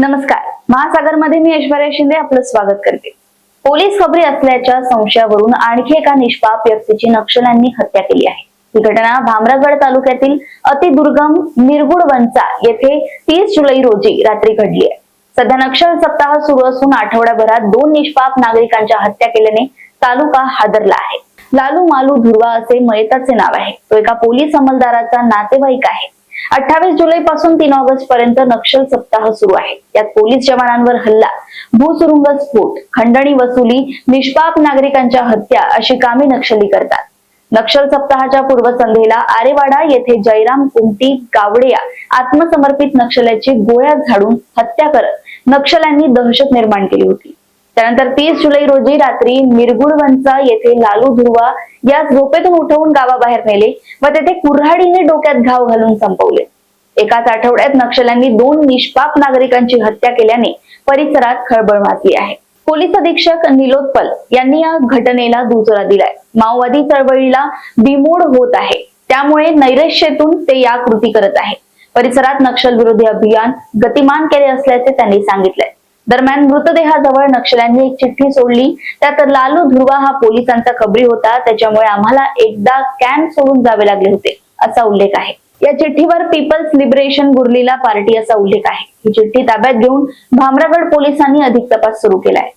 नमस्कार. महासागरमध्ये मी ऐश्वर्या शिंदे आपलं स्वागत करते. पोलीस खबरी असल्याच्या संशयावरून आणखी एका निष्पाप व्यक्तीची नक्षल्यांनी हत्या केली आहे. ही घटना भामरागड तालुक्यातील अतिदुर्गम निर्गुड वंचा येथे तीस जुलै रोजी रात्री घडली आहे. सध्या नक्षल सप्ताह सुरू असून आठवड्याभरात दोन निष्पाप नागरिकांच्या हत्या केल्याने तालुका हादरला आहे. लालू मालू धुर्वा असे मयताचे नाव आहे. तो एका पोलीस अंमलदाराचा नातेवाईक आहे. अठ्ठावीस जुलै पासून तीन ऑगस्ट पर्यंत नक्षल सप्ताह सुरू आहे. यात पोलीस जवानांवर हल्ला भूसुरुंग स्फोट खंडणी वसुली निष्पाप नागरिकांच्या हत्या अशी कामे नक्षली करतात. नक्षल सप्ताहाच्या पूर्वसंध्येला आरेवाडा येथे जयराम कुमटी गावडेया आत्मसमर्पित नक्षल्याची गोळ्या झाडून हत्या करत नक्षल्यांनी दहशत निर्माण केली होती. त्यानंतर तीस जुलै रोजी रात्री मिरगुडवंचा येथे लालू धुर्वा या झोपेतून उठवून गावाबाहेर नेले व तेथे कुऱ्हाडीने डोक्यात घाव घालून संपवले. एकाच आठवड्यात नक्षल्यांनी दोन निष्पाप नागरिकांची हत्या केल्याने परिसरात खळबळ माजली आहे. पोलीस अधीक्षक निलोत्पल यांनी या घटनेला दुजोरा दिलाय. माओवादी चळवळीला बिमोड होत आहे. त्यामुळे नैराश्येतून ते या कृती करत आहे परिसरात नक्षल विरोधी अभियान गतिमान केले असल्याचे त्यांनी सांगितले दरम्यान मृतदेहाजवळ नक्षल्यांनी एक चिठ्ठी सोडली. त्यात लालू धुर्वा हा पोलिसांचा खबरी होता. त्याच्यामुळे आम्हाला एकदा कॅम्प सोडून जावे लागले होते असा उल्लेख आहे. या चिठ्ठीवर पीपल्स लिबरेशन गुरलीला पार्टी असा उल्लेख आहे. ही चिठ्ठी ताब्यात घेऊन भामरागड पोलिसांनी अधिक तपास सुरू केलाय.